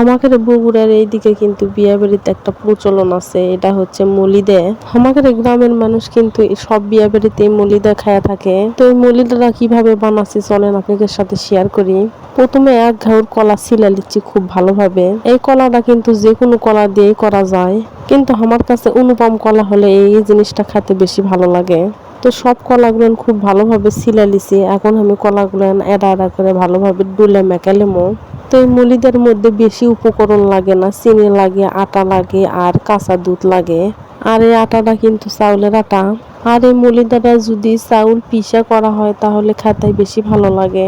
আমাদের বগুড়ার এইদিকে কিন্তু বিয়ে বাড়িতে একটা প্রচলন আছে, এটা হচ্ছে মলিদে। আমাদের গ্রামের মানুষ কিন্তু সব বিয়ে বাড়িতে মলিদা খায়া থাকে। তো এই মলিদাটা কীভাবে বানাচ্ছি চলেন আপনাদের সাথে শেয়ার করি। প্রথমে এক ঘাউর কলা ছিলা লিচ্ছি খুব ভালোভাবে। এই কলাটা কিন্তু যে কোনো কলা দিয়েই করা যায়। কিন্তু আমার কাছে অনুপম কলা হলে এই জিনিসটা খেতে বেশি ভালো লাগে। তো সব কলাগুলো খুব ভালোভাবে ছিলা লিছি এখন আমি কলাগুলো এড়া এড়া করে ভালোভাবে ডুলে মেকালেমো তো এই মলিদার মধ্যে বেশি উপকরণ লাগে না, চিনি লাগে, আটা লাগে আর কাঁচা দুধ লাগে। আর এই আটাটা কিন্তু চাউলের আটা। আর এই মলিদাটা যদি চাউল পিসা করা হয় তাহলে খেতে বেশি ভালো লাগে।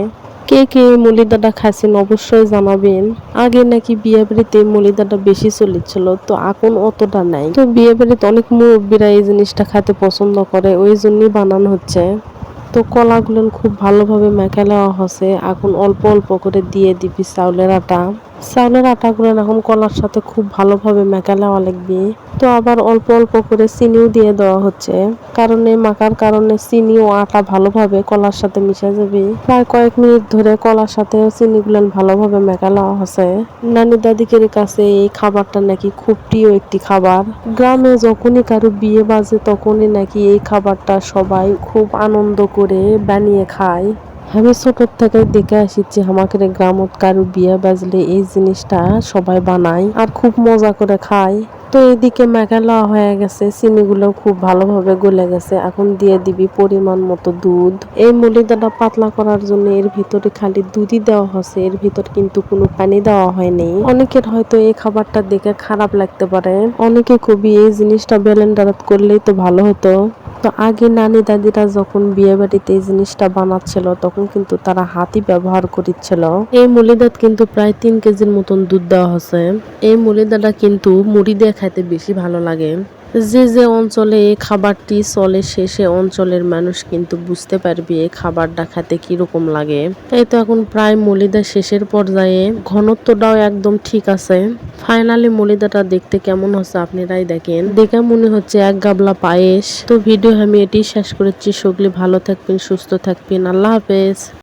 কে কে মলিদাটা খাইছেন অবশ্যই জানাবেন। আগে নাকি বিয়ে বাড়িতে বেশি চলেছিল তো এখন অতটা নাই। তো বিয়ে বাড়িতে অনেক মুরব্বীরা এই জিনিসটা খেতে পছন্দ করে, ওই জন্যই বানানো হচ্ছে। তো কলাগুলো খুব ভালোভাবে মেখে নেওয়া হসে এখন অল্প অল্প করে দিয়ে দিবি চাউলের আটা। চাউলের আটাগুলো এখন কলার সাথে খুব ভালোভাবে মেখে নেওয়া লাগবে তো আবার অল্প অল্প করে চিনিও দিয়ে দেওয়া হচ্ছে। কারণ মাখার কারণে চিনি ও আটা ভালোভাবে কলার সাথে মিশে যাবে। প্রায় কয়েক মিনিট ধরে কলার সাথে চিনিগুলো ভালোভাবে মেখা নেওয়া হচ্ছে নানি দাদিকের কাছে এই খাবারটা নাকি খুব প্রিয় একটি খাবার। গ্রামে যখনই কারও বিয়ে বাজে তখনই নাকি এই খাবারটা সবাই খুব আনন্দ করে বানিয়ে খায়। আমি ছোট থেকে দেখে আসিছি আমাদের গ্রামত কারও বিয়া বাজলে এই জিনিসটা সবাই বানায় আর খুব মজা করে খায়। তো এইদিকে মেঘালা হয়ে গেছে, চিনিগুলো খুব ভালোভাবে গলে গেছে। এখন দিয়ে দিবি পরিমাণ মতো দুধ। এই মলিদাটা পাতলা করার জন্য এর ভিতরে খালি দুধই দেওয়া হচ্ছে এর ভিতর কিন্তু কোনো পানি দেওয়া হয়নি। অনেকের হয়তো এই খাবারটা দেখে খারাপ লাগতে পারে। অনেকে খুবই এই জিনিসটা ব্লেন্ডারত করলেই তো ভালো হতো। তো আগে নানি দাদিরা যখন বিয়ে বাড়িতে এই জিনিসটা বানাচ্ছিল, তখন কিন্তু তারা হাতি ব্যবহার করেছিল এই মলিদাত কিন্তু প্রায় তিন কেজির মতন দুধ দেওয়া হচ্ছে। এই মলিদাটা কিন্তু মুড়ি দিয়ে খাইতে বেশি ভালো লাগে। যে যে অঞ্চলে এই খাবারটি চলে, সে সে অঞ্চলের মানুষ কিন্তু বুঝতে পারবে এই খাবারটা খেতে কীরকম লাগে। এই তো এখন প্রায় মলিদা শেষের পর্যায়ে। ঘনত্বটাও একদম ঠিক আছে। ফাইনালি মলিদাটা দেখতে কেমন হচ্ছে আপনারাই দেখেন। দেখে মনে হচ্ছে এক গাবলা পায়েস। তো ভিডিও আমি এটি শেষ করেছি। সকলে ভালো থাকবেন, সুস্থ থাকবেন। আল্লাহ হাফেজ।